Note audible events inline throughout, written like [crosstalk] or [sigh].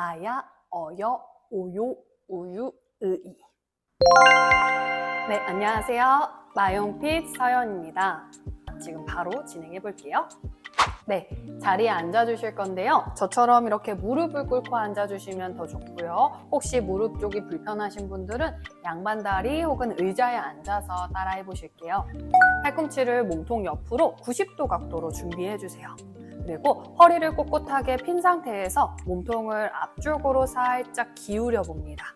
아야, 어여, 오요, 우유, 의이. 네, 안녕하세요. 마용핏 서연입니다. 지금 바로 진행해 볼게요. 네, 자리에 앉아 주실 건데요. 저처럼 이렇게 무릎을 꿇고 앉아 주시면 더 좋고요. 혹시 무릎 쪽이 불편하신 분들은 양반다리 혹은 의자에 앉아서 따라해 보실게요. 팔꿈치를 몸통 옆으로 90도 각도로 준비해 주세요. 그리고 허리를 꼿꼿하게 핀 상태에서 몸통을 앞쪽으로 살짝 기울여 봅니다.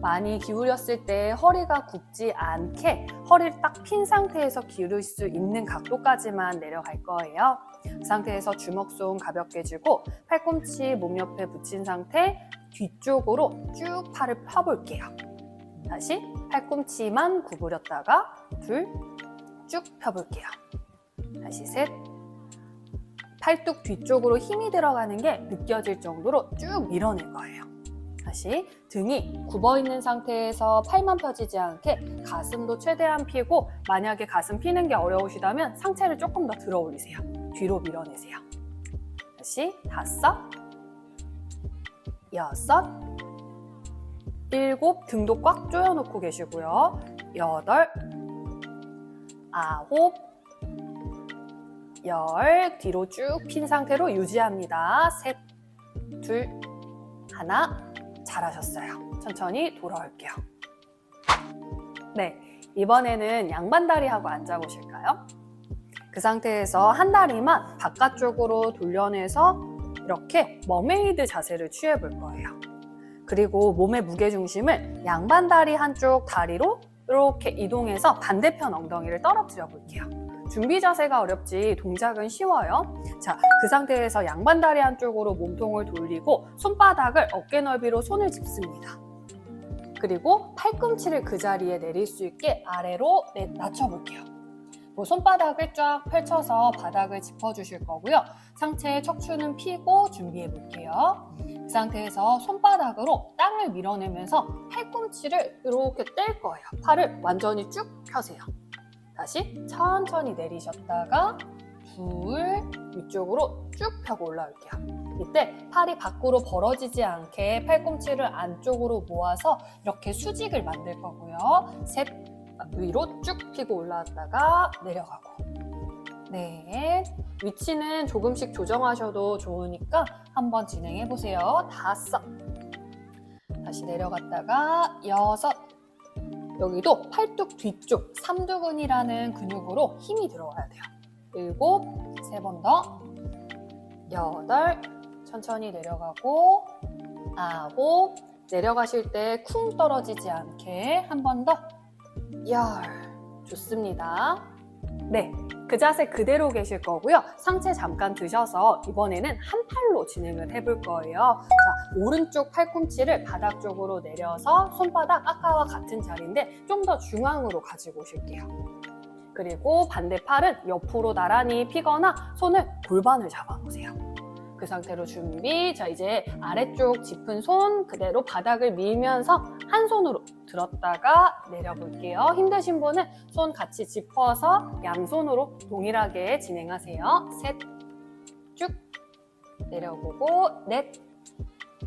많이 기울였을 때 허리가 굽지 않게 허리를 딱 핀 상태에서 기울일 수 있는 각도까지만 내려갈 거예요. 그 상태에서 주먹손 가볍게 쥐고 팔꿈치 몸 옆에 붙인 상태 뒤쪽으로 쭉 팔을 펴볼게요. 다시 팔꿈치만 구부렸다가 둘, 쭉 펴볼게요. 다시 셋, 팔뚝 뒤쪽으로 힘이 들어가는 게 느껴질 정도로 쭉 밀어낼 거예요. 다시 등이 굽어 있는 상태에서 팔만 펴지지 않게 가슴도 최대한 피고 만약에 가슴 피는 게 어려우시다면 상체를 조금 더 들어 올리세요. 뒤로 밀어내세요. 다시 다섯, 여섯, 일곱 등도 꽉 조여놓고 계시고요. 여덟, 아홉, 열 뒤로 쭉 핀 상태로 유지합니다. 셋, 둘, 하나 잘하셨어요. 천천히 돌아올게요. 네, 이번에는 양반다리 하고 앉아보실까요? 그 상태에서 한 다리만 바깥쪽으로 돌려내서 이렇게 머메이드 자세를 취해 볼 거예요. 그리고 몸의 무게 중심을 양반다리 한쪽 다리로 이렇게 이동해서 반대편 엉덩이를 떨어뜨려 볼게요. 준비 자세가 어렵지 동작은 쉬워요. 자, 그 상태에서 양반다리 한쪽으로 몸통을 돌리고 손바닥을 어깨 넓이로 손을 짚습니다. 그리고 팔꿈치를 그 자리에 내릴 수 있게 아래로 내- 낮춰볼게요. 뭐 손바닥을 쫙 펼쳐서 바닥을 짚어주실 거고요. 상체의 척추는 펴고 준비해 볼게요. 그 상태에서 손바닥으로 땅을 밀어내면서 팔꿈치를 이렇게 뗄 거예요. 팔을 완전히 쭉 펴세요. 다시 천천히 내리셨다가 둘 위쪽으로 쭉 펴고 올라올게요. 이때 팔이 밖으로 벌어지지 않게 팔꿈치를 안쪽으로 모아서 이렇게 수직을 만들 거고요. 셋 위로 쭉 펴고 올라왔다가 내려가고 넷 위치는 조금씩 조정하셔도 좋으니까 한번 진행해 보세요. 다섯 다시 내려갔다가 여섯 여기도 팔뚝 뒤쪽 삼두근이라는 근육으로 힘이 들어와야 돼요. 일곱, 세 번 더, 여덟, 천천히 내려가고, 아홉, 내려가실 때 쿵 떨어지지 않게 한 번 더, 열, 좋습니다. 네, 그 자세 그대로 계실 거고요. 상체 잠깐 드셔서 이번에는 한 팔로 진행을 해볼 거예요. 자, 오른쪽 팔꿈치를 바닥 쪽으로 내려서 손바닥 아까와 같은 자리인데 좀 더 중앙으로 가지고 오실게요. 그리고 반대 팔은 옆으로 나란히 피거나 손을 골반을 잡아보세요. 그 상태로 준비. 자, 이제 아래쪽 짚은 손 그대로 바닥을 밀면서 한 손으로 들었다가 내려볼게요. 힘드신 분은 손 같이 짚어서 양손으로 동일하게 진행하세요. 셋, 쭉 내려보고 넷,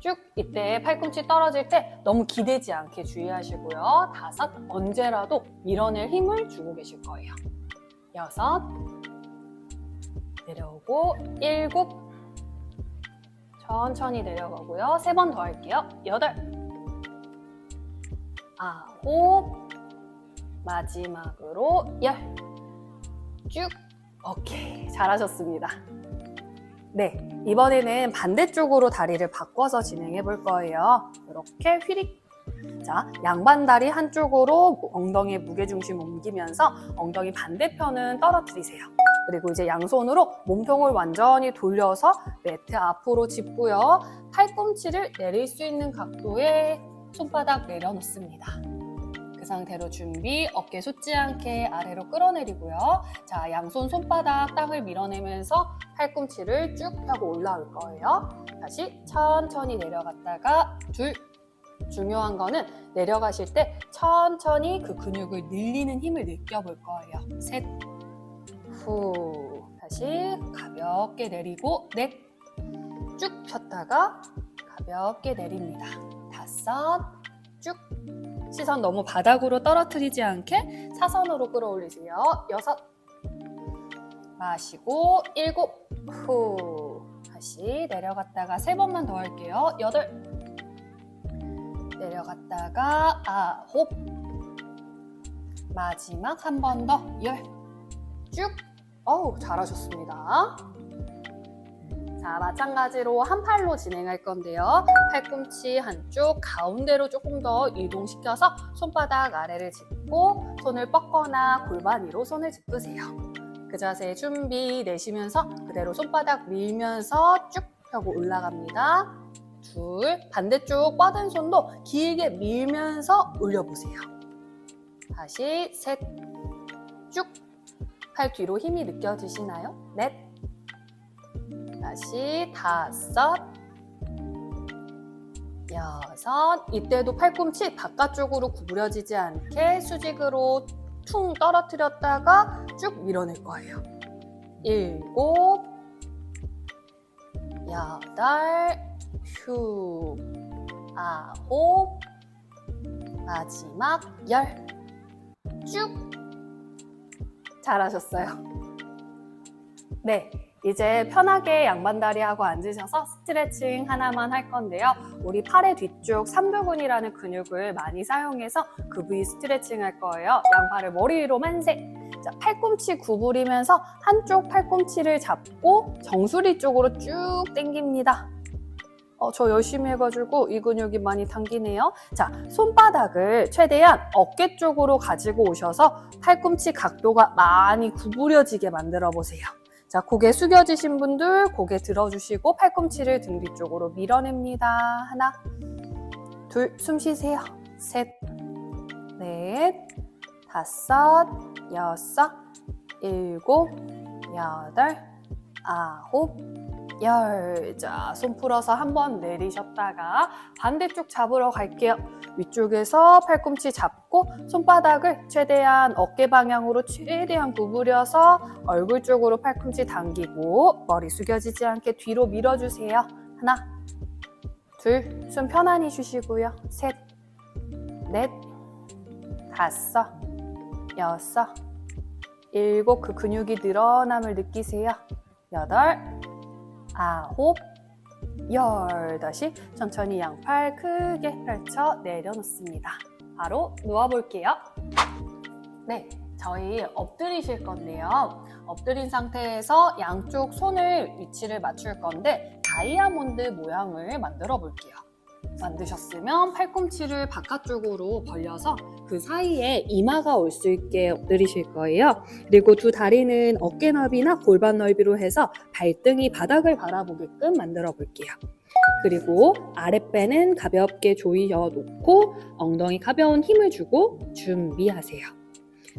쭉 이때 팔꿈치 떨어질 때 너무 기대지 않게 주의하시고요. 다섯, 언제라도 밀어낼 힘을 주고 계실 거예요. 여섯, 내려오고 일곱, 천천히 내려가고요. 세 번 더 할게요. 여덟, 아홉, 마지막으로 열, 쭉, 오케이. 잘하셨습니다. 네, 이번에는 반대쪽으로 다리를 바꿔서 진행해 볼 거예요. 이렇게 휘릭. 자, 양반다리 한쪽으로 엉덩이의 무게중심 옮기면서 엉덩이 반대편은 떨어뜨리세요. 그리고 이제 양손으로 몸통을 완전히 돌려서 매트 앞으로 짚고요. 팔꿈치를 내릴 수 있는 각도에 손바닥 내려놓습니다. 그 상태로 준비, 어깨 솟지 않게 아래로 끌어내리고요. 자, 양손 손바닥 땅을 밀어내면서 팔꿈치를 쭉 펴고 올라올 거예요. 다시 천천히 내려갔다가 둘. 중요한 거는 내려가실 때 천천히 그 근육을 늘리는 힘을 느껴볼 거예요. 셋. 후. 다시 가볍게 내리고 넷. 쭉 폈다가 가볍게 내립니다. 다섯, 쭉. 시선 너무 바닥으로 떨어뜨리지 않게 사선으로 끌어올리세요. 여섯. 마시고, 일곱. 후. 다시 내려갔다가 세 번만 더 할게요. 여덟. 내려갔다가 아홉. 마지막 한 번 더. 열. 쭉. 어우, 잘하셨습니다. 자, 마찬가지로 한 팔로 진행할 건데요. 팔꿈치 한쪽 가운데로 조금 더 이동시켜서 손바닥 아래를 짚고 손을 뻗거나 골반 위로 손을 짚으세요. 그 자세 준비 내쉬면서 그대로 손바닥 밀면서 쭉 펴고 올라갑니다. 둘, 반대쪽 뻗은 손도 길게 밀면서 올려보세요. 다시 셋, 쭉. 팔 뒤로 힘이 느껴지시나요? 넷, 다시 다섯, 여섯. 이때도 팔꿈치 바깥쪽으로 구부려지지 않게 수직으로 퉁 떨어뜨렸다가 쭉 밀어낼 거예요. 일곱, 여덟, 휴, 아홉, 마지막 열. 쭉. 잘하셨어요. [laughs] 네. 이제 편하게 양반다리 하고 앉으셔서 스트레칭 하나만 할 건데요. 우리 팔의 뒤쪽 삼두근이라는 근육을 많이 사용해서 그 부위 스트레칭 할 거예요. 양팔을 머리 위로 만세. 자, 팔꿈치 구부리면서 한쪽 팔꿈치를 잡고 정수리 쪽으로 쭉 당깁니다. 어, 저 열심히 해가지고 이 근육이 많이 당기네요. 자, 손바닥을 최대한 어깨 쪽으로 가지고 오셔서 팔꿈치 각도가 많이 구부려지게 만들어 보세요. 자, 고개 숙여지신 분들 고개 들어주시고 팔꿈치를 등 뒤쪽으로 밀어냅니다. 하나, 둘, 숨 쉬세요. 셋, 넷, 다섯, 여섯, 일곱, 여덟, 아홉, 열. 자, 손 풀어서 한번 내리셨다가 반대쪽 잡으러 갈게요. 위쪽에서 팔꿈치 잡고 손바닥을 최대한 어깨 방향으로 최대한 구부려서 얼굴 쪽으로 팔꿈치 당기고 머리 숙여지지 않게 뒤로 밀어주세요. 하나, 둘, 숨 편안히 쉬시고요. 셋, 넷, 다섯, 여섯, 일곱 그 근육이 늘어남을 느끼세요. 여덟, 아홉, 열 다시 천천히 양팔 크게 펼쳐 내려놓습니다. 바로 누워볼게요. 네, 저희 엎드리실 건데요. 엎드린 상태에서 양쪽 손을 위치를 맞출 건데 다이아몬드 모양을 만들어 볼게요. 만드셨으면 팔꿈치를 바깥쪽으로 벌려서 그 사이에 이마가 올 수 있게 엎드리실 거예요. 그리고 두 다리는 어깨 넓이나 골반 넓이로 해서 발등이 바닥을 바라보게끔 만들어 볼게요. 그리고 아랫배는 가볍게 조이어 놓고 엉덩이 가벼운 힘을 주고 준비하세요.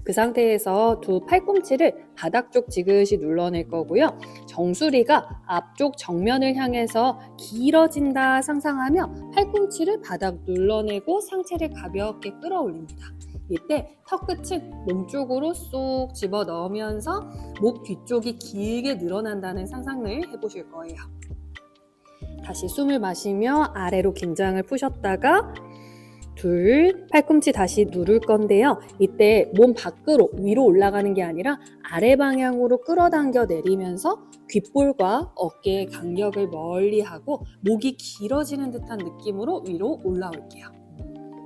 그 상태에서 두 팔꿈치를 바닥 쪽 지그시 눌러낼 거고요. 정수리가 앞쪽 정면을 향해서 길어진다 상상하며 팔꿈치를 바닥 눌러내고 상체를 가볍게 끌어올립니다. 이때 턱 끝은 몸쪽으로 쏙 집어 넣으면서 목 뒤쪽이 길게 늘어난다는 상상을 해보실 거예요. 다시 숨을 마시며 아래로 긴장을 푸셨다가 둘, 팔꿈치 다시 누를 건데요. 이때 몸 밖으로 위로 올라가는 게 아니라 아래 방향으로 끌어당겨 내리면서 귓볼과 어깨의 간격을 멀리 하고 목이 길어지는 듯한 느낌으로 위로 올라올게요.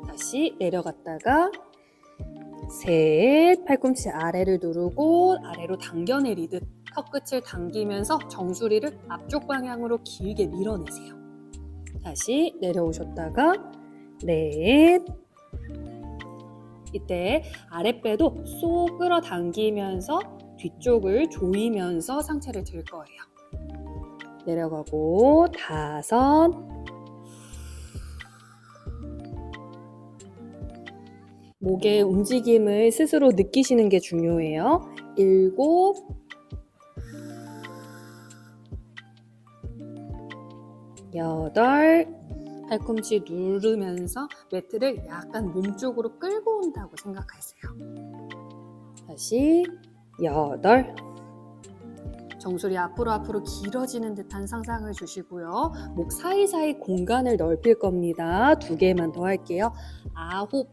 다시 내려갔다가 셋, 팔꿈치 아래를 누르고 아래로 당겨 내리듯 턱 끝을 당기면서 정수리를 앞쪽 방향으로 길게 밀어내세요. 다시 내려오셨다가 넷. 이때 아랫배도 쏙 끌어당기면서 뒤쪽을 조이면서 상체를 들 거예요. 내려가고 다섯. 목의 움직임을 스스로 느끼시는 게 중요해요. 일곱. 여덟. 팔꿈치 누르면서 매트를 약간 몸쪽으로 끌고 온다고 생각하세요. 다시 여덟, 정수리 앞으로 앞으로 길어지는 듯한 상상을 주시고요. 목 사이사이 공간을 넓힐 겁니다. 두 개만 더 할게요. 아홉.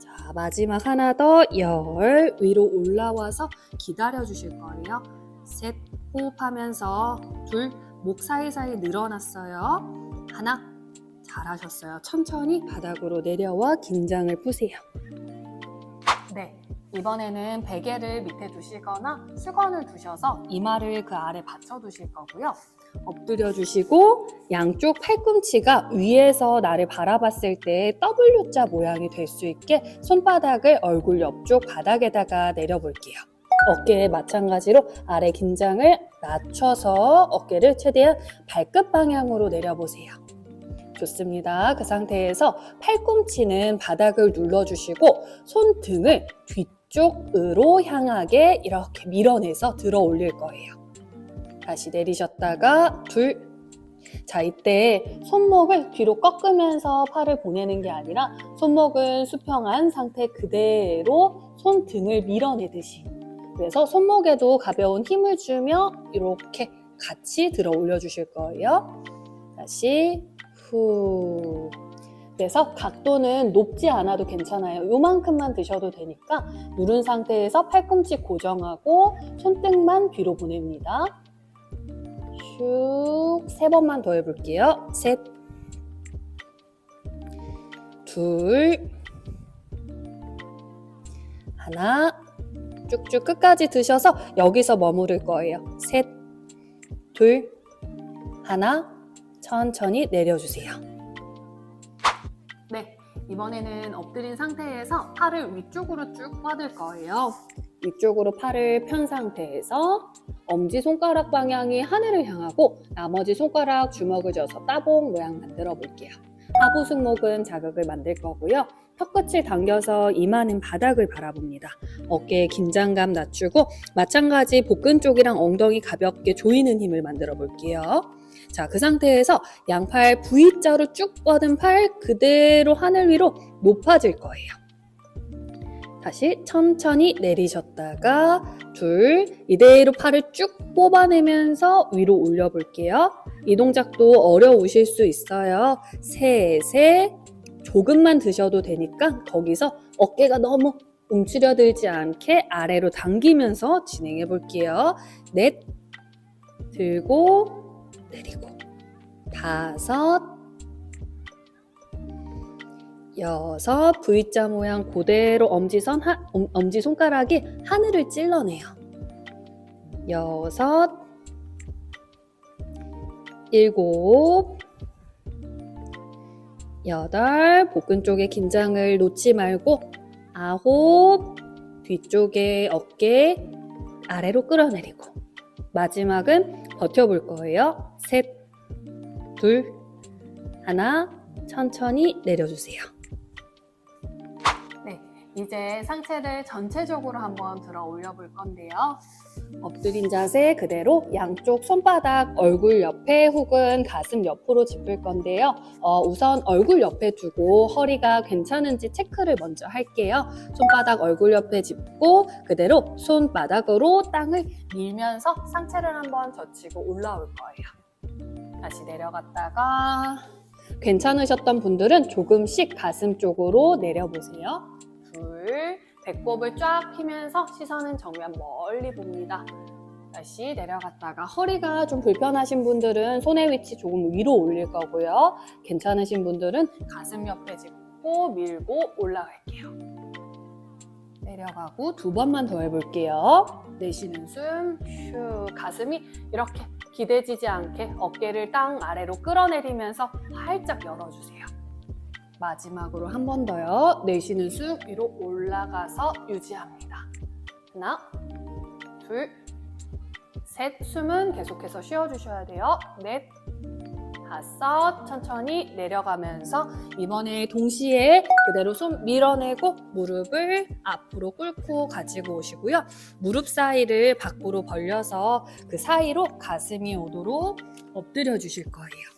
자, 마지막 하나 더 열. 위로 올라와서 기다려 주실 거예요. 셋. 호흡하면서 둘. 목 사이사이 늘어났어요. 하나. 잘하셨어요. 천천히 바닥으로 내려와 긴장을 푸세요. 네. 이번에는 베개를 밑에 두시거나 수건을 두셔서 이마를 그 아래 받쳐 두실 거고요. 엎드려 주시고 양쪽 팔꿈치가 위에서 나를 바라봤을 때 W자 모양이 될 수 있게 손바닥을 얼굴 옆쪽 바닥에다가 내려볼게요. 어깨에 마찬가지로 아래 긴장을 낮춰서 어깨를 최대한 발끝 방향으로 내려보세요. 좋습니다. 그 상태에서 팔꿈치는 바닥을 눌러주시고 손등을 뒤쪽으로 향하게 이렇게 밀어내서 들어 올릴 거예요. 다시 내리셨다가 둘. 자, 이때 손목을 뒤로 꺾으면서 팔을 보내는 게 아니라 손목은 수평한 상태 그대로 손등을 밀어내듯이. 그래서 손목에도 가벼운 힘을 주며 이렇게 같이 들어 올려 주실 거예요. 다시 후. 그래서 각도는 높지 않아도 괜찮아요. 요만큼만 드셔도 되니까 누른 상태에서 팔꿈치 고정하고 손등만 뒤로 보냅니다. 슉. 세 번만 더 해볼게요. 셋. 둘. 하나. 쭉쭉 끝까지 드셔서 여기서 머무를 거예요. 셋. 둘. 하나. 천천히 내려주세요. 네, 이번에는 엎드린 상태에서 팔을 위쪽으로 쭉 뻗을 거예요. 위쪽으로 팔을 편 상태에서 엄지 손가락 방향이 하늘을 향하고 나머지 손가락 주먹을 쥐어서 따봉 모양 만들어 볼게요. 하부 승모근 자극을 만들 거고요. 턱끝을 당겨서 이마는 바닥을 바라봅니다. 어깨에 긴장감 낮추고 마찬가지 복근 쪽이랑 엉덩이 가볍게 조이는 힘을 만들어 볼게요. 자, 그 상태에서 양팔 V자로 쭉 뻗은 팔 그대로 하늘 위로 높아질 거예요. 다시 천천히 내리셨다가 둘, 이대로 팔을 쭉 뽑아내면서 위로 올려볼게요. 이 동작도 어려우실 수 있어요. 셋에 조금만 드셔도 되니까 거기서 어깨가 너무 움츠려들지 않게 아래로 당기면서 진행해 볼게요. 넷, 들고, 내리고. 다섯 여섯. V자 모양 그대로 엄지선 하, 엄- 엄지손가락이 하늘을 찔러내요. 여섯 일곱 여덟 복근 쪽에 긴장을 놓지 말고 아홉 뒤쪽에 어깨 아래로 끌어내리고 마지막은 버텨볼 거예요. 셋, 둘, 하나, 천천히 내려주세요. 네, 이제 상체를 전체적으로 한번 들어 올려 볼 건데요. 엎드린 자세 그대로 양쪽 손바닥 얼굴 옆에 혹은 가슴 옆으로 짚을 건데요. 어, 우선 얼굴 옆에 두고 허리가 괜찮은지 체크를 먼저 할게요. 손바닥 얼굴 옆에 짚고 그대로 손바닥으로 땅을 밀면서 상체를 한번 젖히고 올라올 거예요. 다시 내려갔다가 괜찮으셨던 분들은 조금씩 가슴 쪽으로 내려보세요. 둘, 배꼽을 쫙 펴면서 시선은 정면 멀리 봅니다. 다시 내려갔다가 허리가 좀 불편하신 분들은 손의 위치 조금 위로 올릴 거고요. 괜찮으신 분들은 가슴 옆에 짚고 밀고 올라갈게요. 내려가고 두 번만 더 해볼게요. 내쉬는 숨, 휴. 가슴이 이렇게 기대지지 않게 어깨를 땅 아래로 끌어내리면서 활짝 열어주세요. 마지막으로 한 번 더요. 내쉬는 숨 위로 올라가서 유지합니다. 하나, 둘, 셋. 숨은 계속해서 쉬어주셔야 돼요. 넷, 다섯. 천천히 내려가면서 이번에 동시에 그대로 손 밀어내고 무릎을 앞으로 꿇고 가지고 오시고요. 무릎 사이를 밖으로 벌려서 그 사이로 가슴이 오도록 엎드려 주실 거예요.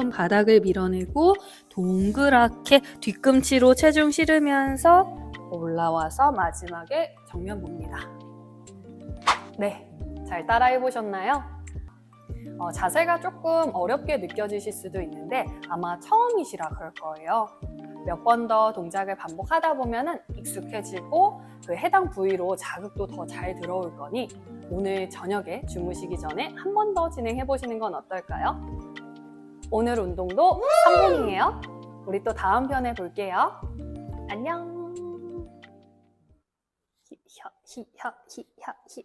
손 바닥을 밀어내고 동그랗게 뒤꿈치로 체중 실으면서 올라와서 마지막에 정면 봅니다. 네, 잘 따라해 보셨나요? 어, 자세가 조금 어렵게 느껴지실 수도 있는데 아마 처음이시라 그럴 거예요. 몇 번 더 동작을 반복하다 보면은 익숙해지고 그 해당 부위로 자극도 더 잘 들어올 거니 오늘 저녁에 주무시기 전에 한 번 더 진행해 보시는 건 어떨까요? 오늘 운동도 3분이에요. 우리 또 다음 편에 볼게요. 안녕. 히혀 히혀 히혀 히.